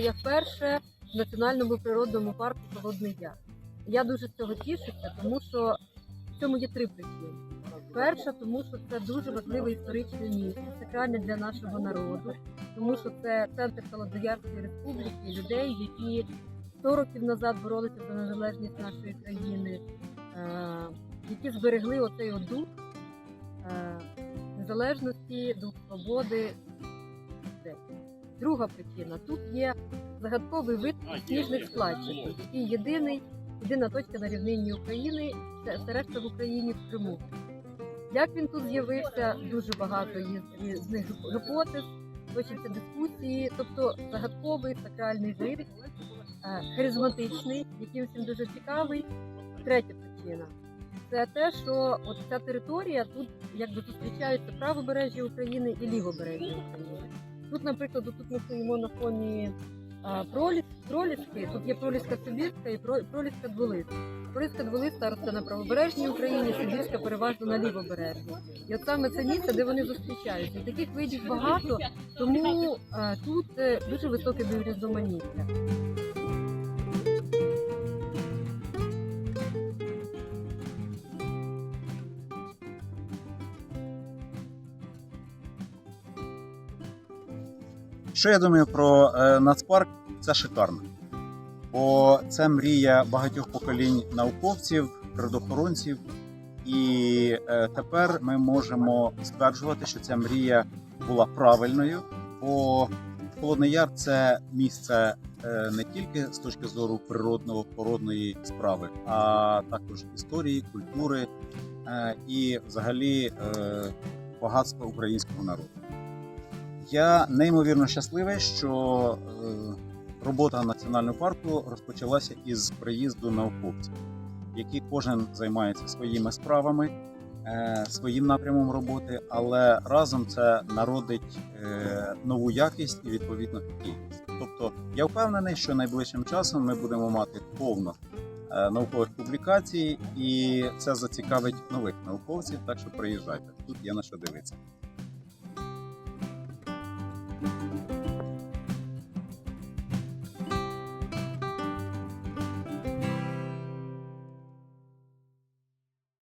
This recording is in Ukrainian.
Я вперше в національному природному парку Холодний Яр. Я дуже з цього тішуся, тому що в цьому є три причини. Перша, тому що це дуже важливе історичне місце, сакральне для нашого народу, тому що це центр Холодноярської республіки, людей, які 100 років назад боролися за незалежність нашої країни, е, які зберегли оцей дух е, незалежності, дух свободи. Друга причина тут є загадковий вид сніжних складчиків, який єдиний, єдина точка на рівнині України, це решта в Україні в Криму. Як він тут з'явився, дуже багато є з них гіпотез, точаться дискусії, тобто загадковий сакральний вид, е, харизматичний, який всім дуже цікавий. Третя причина це те, що от ця територія тут якби зустрічаються правобережжя України і лівобережжя України. Тут, наприклад, тут ми стоїмо на фоні проліски. Тут є проліска Сибірська і про- проліска Дволиста. Проліска Дволиста росте на правобережній Україні, Сибірська переважно на лівобережні. І от саме це місце, де вони зустрічаються. Таких видів багато, тому тут е, дуже високе біорізноманіття. Що я думаю про е, нацпарк? Це шикарно. Бо це мрія багатьох поколінь науковців, природоохоронців. І е, тепер ми можемо стверджувати, що ця мрія була правильною. Бо Холодний Яр це місце е, не тільки з точки зору природного породної справи, а також історії, культури і взагалі багатства українського народу. Я неймовірно щасливий, що е, робота національного парку розпочалася із приїзду науковців, які кожен займається своїми справами, е, своїм напрямом роботи, але разом це народить е, нову якість і відповідно кількість. Тобто я впевнений, що найближчим часом ми будемо мати повно наукових публікацій, і це зацікавить нових науковців. Так що приїжджайте. Тут є на що дивитися.